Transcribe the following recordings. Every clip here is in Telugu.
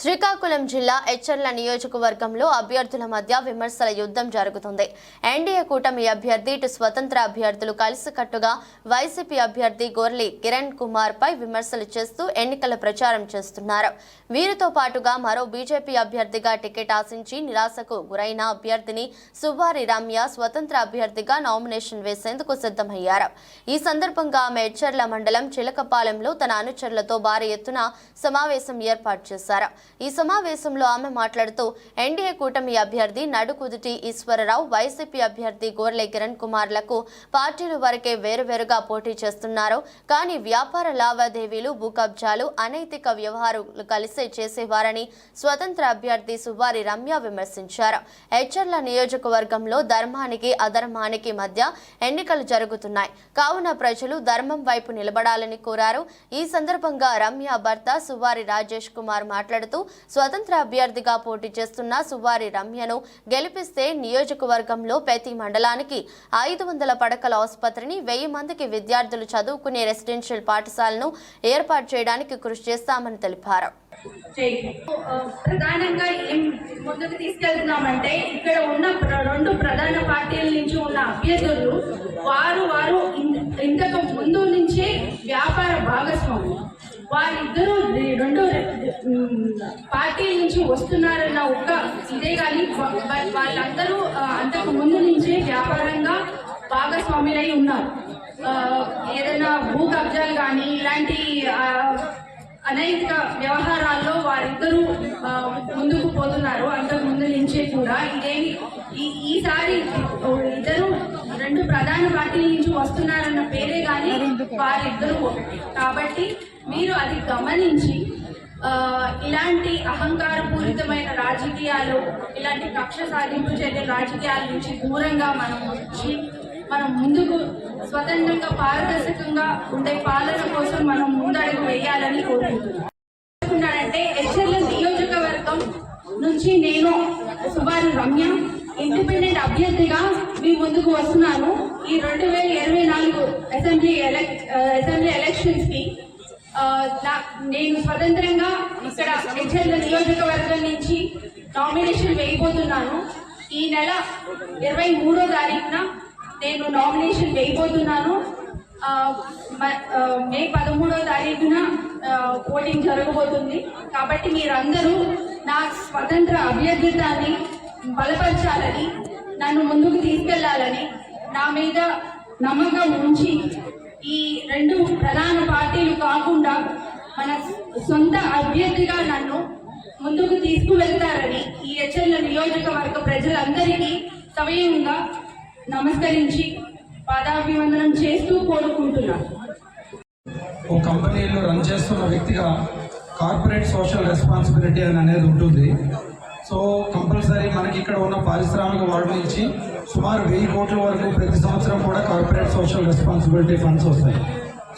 శ్రీకాకుళం జిల్లా ఎచ్చర్ల నియోజకవర్గంలో అభ్యర్థుల మధ్య విమర్శల యుద్ధం జరుగుతుంది. ఎన్డీఏ కూటమి అభ్యర్థి ఇటు స్వతంత్ర అభ్యర్థులు కలిసికట్టుగా వైసీపీ అభ్యర్థి గోర్లి కిరణ్ కుమార్ పై విమర్శలు చేస్తూ ఎన్నికల ప్రచారం చేస్తున్నారు. వీరితో పాటుగా మరో బీజేపీ అభ్యర్థిగా టికెట్ ఆశించి నిరాశకు గురైన అభ్యర్థిని సుబ్బారి రమ్య స్వతంత్ర అభ్యర్థిగా నామినేషన్ వేసేందుకు సిద్ధమయ్యారు. ఈ సందర్భంగా ఆమె ఎచ్చర్ల మండలం చిలకపాలెంలో తన అనుచరులతో భారీ ఎత్తున సమావేశం ఏర్పాటు చేశారు. ఈ సమావేశంలో ఆమె మాట్లాడుతూ ఎన్డీఏ కూటమి అభ్యర్థి నడుకుదుటి ఈశ్వరరావు వైసీపీ అభ్యర్థి గోర్లే కిరణ్ కుమార్లకు పార్టీలు వరకే వేరువేరుగా పోటీ చేస్తున్నారు. కానీ వ్యాపార లావాదేవీలు భూకబ్జాలు అనైతిక వ్యవహారాలు కలిసే చేసేవారని స్వతంత్ర అభ్యర్థి సుబ్బారి రమ్య విమర్శించారు. హెచ్చర్ల నియోజకవర్గంలో ధర్మానికి అధర్మానికి మధ్య ఎన్నికలు జరుగుతున్నాయి. కావున ప్రజలు ధర్మం వైపు నిలబడాలని కోరారు. ఈ సందర్భంగా రమ్య భర్త సువారి రాజేష్ కుమార్ మాట్లాడుతూ స్వతంత్ర అభ్యర్థిగా పోటీ చేస్తున్న సువారి రమ్యను గెలిపిస్తే నియోజకవర్గంలో ప్రతి మండలానికి ఐదు వందల పడకల ఆసుపత్రిని వెయ్యి మందికి విద్యార్థులు చదువుకునే రెసిడెన్షియల్ పాఠశాలను ఏర్పాటు చేయడానికి కృషి చేస్తామని తెలిపారు. ప్రధానంగా ఏం ముందుకు తీసుకెళ్తున్నామంటే ఇక్కడ ఉన్న రెండు ప్రధాన పార్టీల నుంచి ఉన్న అభ్యర్థులు వారు వారు ఇంతకు ముందు నుంచే వ్యాపార భాగస్వామి వారిద్దరూ రెండు పార్టీ పార్టీల నుంచి వస్తున్నారన్న ఒక్క ఇదే కానీ వాళ్ళందరూ అంతకు ముందు నుంచే వ్యాపారంగా భాగస్వాములై ఉన్నారు. ఏదైనా భూ కబ్జాలు కానీ ఇలాంటి అనేక అనైతిక వ్యవహారాల్లో వారిద్దరూ ముందుకు పోతున్నారు. అంతకు ముందు నుంచే కూడా ఇదేమి ఈసారి ఇద్దరు రెండు ప్రధాన పార్టీల నుంచి వస్తున్నారన్న పేరే కానీ వారిద్దరూ ఒకటి. కాబట్టి మీరు అది గమనించి ఇలాంటి అహంకారపూరితమైన రాజకీయాలు ఇలాంటి కక్ష సాధింపు చర్య రాజకీయాల నుంచి దూరంగా మనం వచ్చి మనం ముందుకు స్వతంత్రంగా పారదర్శకంగా ఉండే పాలన కోసం మనం ముందడుగు వేయాలని కోరుకుంటున్నాం. అంటే హెచ్ఎల్ నియోజకవర్గం నుంచి నేను సుబారు రమ్య ఇండిపెండెంట్ అభ్యర్థిగా మీ ముందుకు వస్తున్నాను. ఈ రెండు వేల ఇరవై నాలుగు అసెంబ్లీ అసెంబ్లీ ఎలక్షన్స్కి నా- నేను స్వతంత్రంగా ఇక్కడ హెచ్ఎల్ నియోజకవర్గం నుంచి నామినేషన్ వేయబోతున్నాను. ఈ నెల ఇరవై మూడో తారీఖున నేను నామినేషన్ వేయబోతున్నాను. మ- మే పదమూడో తారీఖున ఓటింగ్ జరగబోతుంది. కాబట్టి మీరందరూ నా స్వతంత్ర అభ్యర్థితాన్ని బలపరచాలని నన్ను ముందుకు తీసుకెళ్ళాలని నా మీద నమ్మకం ఉంచి ఈ రెండు ప్రధాన పార్టీలు కాకుండా మన సొంత అభ్యర్థిగా నన్ను ముందుకు తీసుకువెళ్తారని ఈ హెచ్ఎల్ నియోజకవర్గ ప్రజలందరికీ సవయంగా నమస్కరించి పాదాభివందనం చేస్తూ కోరుకుంటున్నాను. ఒక కంపెనీలో రన్ చేస్తున్న వ్యక్తిగా కార్పొరేట్ సోషల్ రెస్పాన్సిబిలిటీ అని అనేది ఉంటుంది. సో కంపల్సరీ మనకి ఇక్కడ ఉన్న పారిశ్రామిక వార్డు నుంచి సుమారు వెయ్యి కోట్ల వరకు ప్రతి సంవత్సరం కూడా కార్పొరేట్ సోషల్ రెస్పాన్సిబిలిటీ ఫండ్స్ వస్తాయి.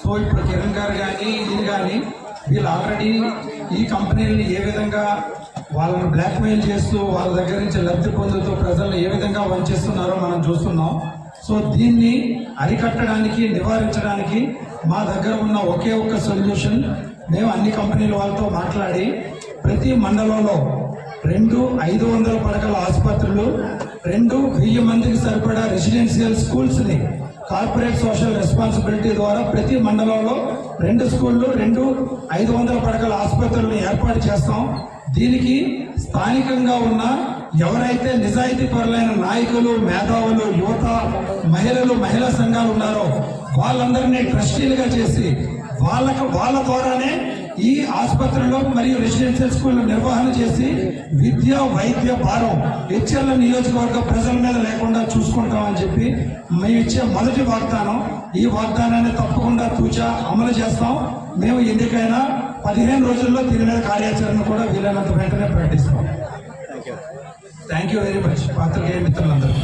సో ఇప్పుడు కిరణ్ గారు కానీ ఇది కానీ వీళ్ళు ఆల్రెడీ ఈ కంపెనీలని ఏ విధంగా వాళ్ళని బ్లాక్మెయిల్ చేస్తూ వాళ్ళ దగ్గర నుంచి లబ్ధి పొందుతూ ప్రజలను ఏ విధంగా వంచేస్తున్నారో మనం చూస్తున్నాం. సో దీన్ని అరికట్టడానికి నివారించడానికి మా దగ్గర ఉన్న ఒకే ఒక్క సొల్యూషన్ మేము అన్ని కంపెనీల వాళ్ళతో మాట్లాడి ప్రతి మండలంలో రెండు ఐదు వందల పడకల ఆసుపత్రులు రెండు వెయ్యి మందికి సరిపడా రెసిడెన్షియల్ స్కూల్స్ని కార్పొరేట్ సోషల్ రెస్పాన్సిబిలిటీ ద్వారా ప్రతి మండలంలో రెండు స్కూళ్ళు రెండు ఐదు వందల పడకల ఆసుపత్రులను ఏర్పాటు చేస్తాం. దీనికి స్థానికంగా ఉన్న ఎవరైతే నిజాయితీ పరులైన నాయకులు మేధావులు యువత మహిళలు మహిళా సంఘాలు ఉన్నారో వాళ్ళందరినీ ట్రస్టీలుగా చేసి వాళ్ళకు వాళ్ళ ద్వారానే ఈ ఆసుపత్రిలో మరియు రెసిడెన్షియల్ స్కూల్ నిర్వహణ చేసి విద్య వైద్య భారం హెచ్ఎల్ నియోజకవర్గ ప్రజల మీద లేకుండా చూసుకుంటామని చెప్పి మేము ఇచ్చే మొదటి వాగ్దానం. ఈ వాగ్దానాన్ని తప్పకుండా తూచా అమలు చేస్తాం. మేము ఎన్నికైనా పదిహేను రోజుల్లో దీని మీద కార్యాచరణ కూడా వీలైనంత వెంటనే ప్రకటిస్తాం. థ్యాంక్ యూ వెరీ మచ్ పాత్రికేయ మిత్రులందరూ.